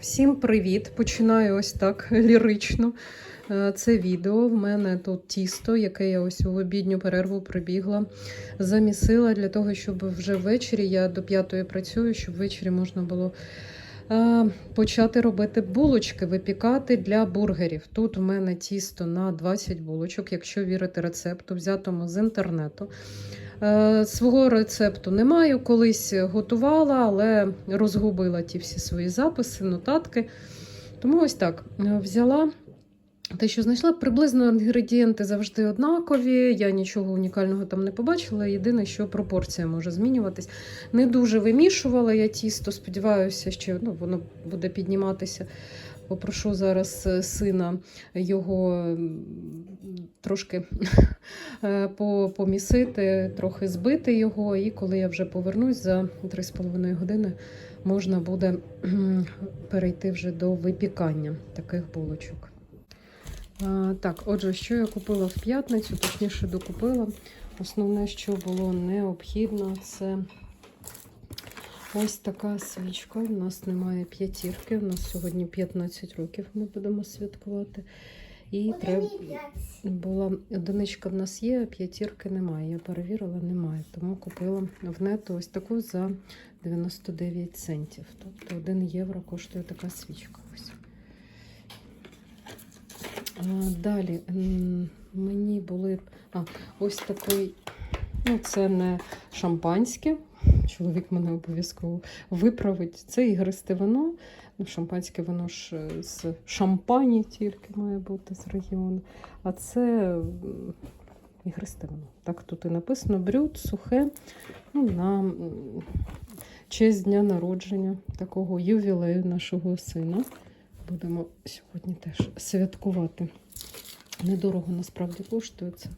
Всім привіт! Починаю ось так лірично. Е, Це відео. В мене тут тісто, яке я ось у обідню перерву прибігла, замісила для того, щоб вже ввечері я до п'ятої працюю, щоб ввечері можна було е, почати робити булочки, випікати для бургерів. Тут у мене тісто на 20 булочок, якщо вірити рецепту, взятому з інтернету. Е, Свого рецепту не маю, колись готувала, але розгубила ті всі свої записи, нотатки. Тому ось так е, взяла те, що знайшла. Приблизно інгредієнти завжди однакові. Я нічого унікального там не побачила. Єдине, що пропорція може змінюватись. Не дуже вимішувала я тісто, сподіваюся, що ну, воно буде підніматися. Попрошу зараз е, сина його трошки е, помісити, трохи збити його, і коли я вже повернусь за 3,5 години, можна буде перейти вже до випікання таких булочок. Так, отже, що я купила в п'ятницю, точніше докупила. Основне, що було необхідно, це ось така свічка. У нас немає п'ятірки. У нас сьогодні 15 років ми будемо святкувати. І треба була одиничка в нас є, а п'ятірки немає. Я перевірила, немає. Тому купила в нету ось таку за 99 центів. Тобто 1 євро коштує така свічка. Ось. Далі мені були а, ось такий, ну це не шампанське. Чоловік мене обов'язково виправить. Це ігристе вино. Ну, шампанське вино ж е, з шампані тільки має бути з регіону. А це ігристе вино. Так тут і написано брюд, сухе. Ну, на честь дня народження такого ювілею нашого сина. Будемо сьогодні теж святкувати. Недорого насправді коштує. Це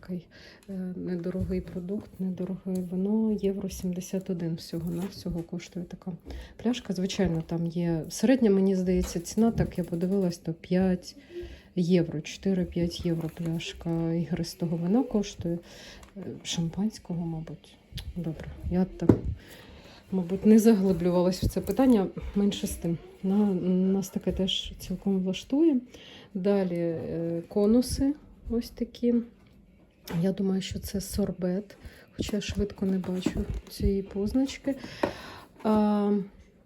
такий е, недорогий продукт, недороге вино. Євро 71 всього на всього коштує така пляшка. Звичайно, там є середня, мені здається, ціна, так я подивилась, то 5 євро, 4-5 євро пляшка ігристого вина коштує. Е, Шампанського, мабуть. Добре, я так, мабуть, не заглиблювалась в це питання менше з тим. На, нас таке теж цілком влаштує. Далі е, конуси ось такі. Я думаю, що це сорбет, хоча я швидко не бачу цієї позначки. А,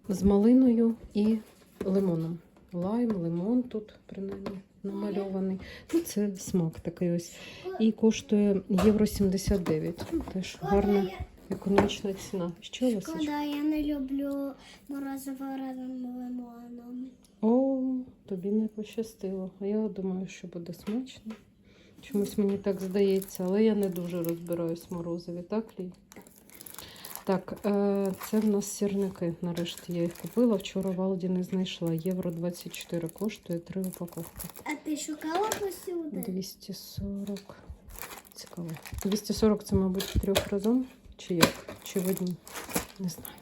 з малиною і лимоном. Лайм, лимон тут принаймні намальований. Ну, це смак такий ось. І коштує євро 79. Ну, теж гарна економічна ціна. Що у вас? Шкода, я не люблю морозиво разом лимоном. О, тобі не пощастило. А я думаю, що буде смачно. Чомусь мені так здається, але я не дуже розбираюсь в морозиві, так, Лій? Так, е, це в нас сірники. Нарешті я їх купила. Вчора в Алді не знайшла. Євро 24 коштує три упаковки. А ти шукала посюди? 240. Цікаво. 240 це, мабуть, трьох разом. Чи як? Чи в одній? Не знаю.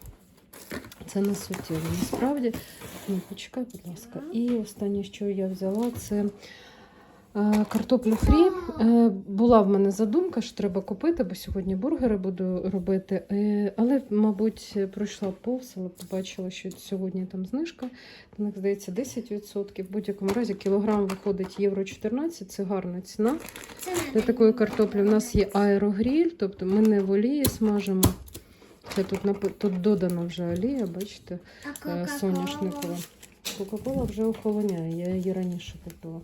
Це не суттєво. Насправді, ну, почекай, будь ласка. І останнє, що я взяла, це картоплю фрі. Е, була в мене задумка, що треба купити, бо сьогодні бургери буду робити. Е, але, мабуть, пройшла повз, але побачила, що сьогодні там знижка. В них здається 10%. В будь-якому разі кілограм виходить євро 14, це гарна ціна. Для такої картоплі в нас є аерогріль, тобто ми не в олії смажимо. Це тут, тут додана вже олія, бачите, е, соняшникова. Кока-кола вже охолоняє, я її раніше купила.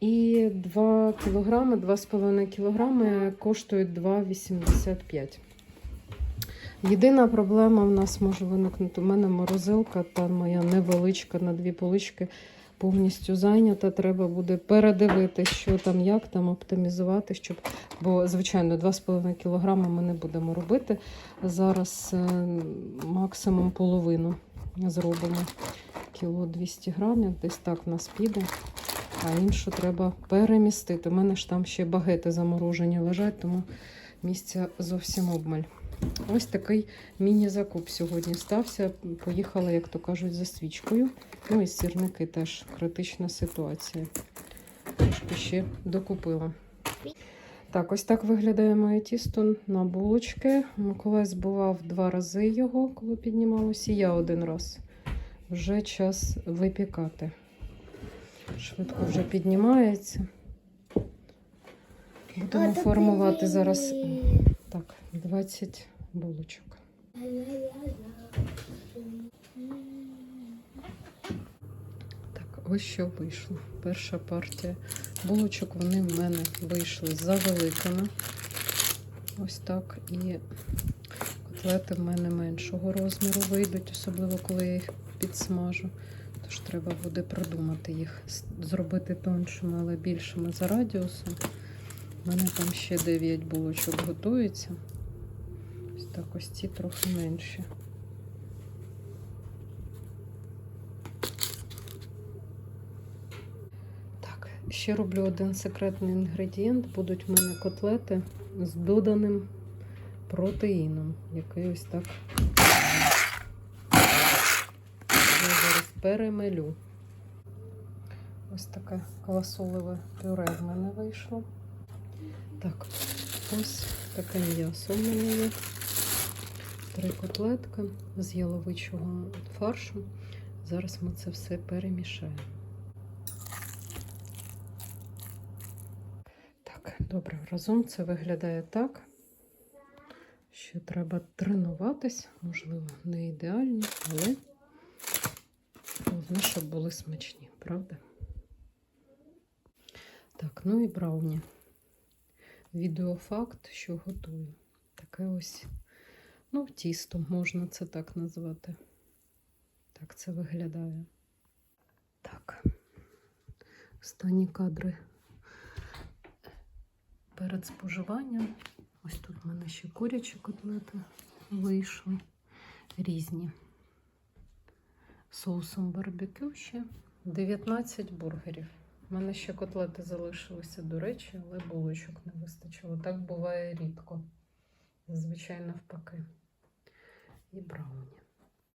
І 2 кілограми, 2,5 кілограми коштують 2,85. Єдина проблема в нас може виникнути. У мене морозилка, та моя невеличка на дві полички повністю зайнята. Треба буде передивити, що там, як там оптимізувати, щоб. Бо, звичайно, 2,5 кг ми не будемо робити. Зараз е, максимум половину зробимо. Кіло 200 грамів, десь так в нас піде. А іншу треба перемістити. У мене ж там ще багети заморожені лежать, тому місця зовсім обмаль. Ось такий міні-закуп сьогодні стався. Поїхала, як то кажуть, за свічкою. Ну і сірники теж критична ситуація. Трошки ще докупила. Так, ось так виглядає моє тісто на булочки. Миколай збивав два рази його, коли піднімалося. і Я один раз вже час випікати. Швидко вже піднімається. Будемо формувати зараз так, 20 булочок. Так, ось що вийшло. Перша партія булочок, вони в мене вийшли завеликими. Ось так. І котлети в мене меншого розміру вийдуть, особливо коли я їх підсмажу. Тож треба буде продумати їх, зробити тоншими, але більшими за радіусом. У мене там ще 9 булочок готується. Ось так, ось ці трохи менші. Так, ще роблю один секретний інгредієнт. Будуть в мене котлети з доданим протеїном, який ось так я зараз перемелю. Ось таке квасолеве пюре в мене вийшло. Так, ось таке м'ясо в мене є. Три котлетки з яловичого фаршу. Зараз ми це все перемішаємо. Так, добре, разом це виглядає так. Ще треба тренуватись, можливо, не ідеальні, але головне, щоб були смачні, правда? Так, ну і брауні. Відеофакт, що готую. Таке ось, ну, тісто, можна це так назвати. Так це виглядає. Так. Останні кадри перед споживанням. Ось тут в мене ще курячі котлети вийшли різні. Соусом барбекю ще 19 бургерів. У мене ще котлети залишилися, до речі, але булочок не вистачило. Так буває рідко. Зазвичай навпаки. І брауні.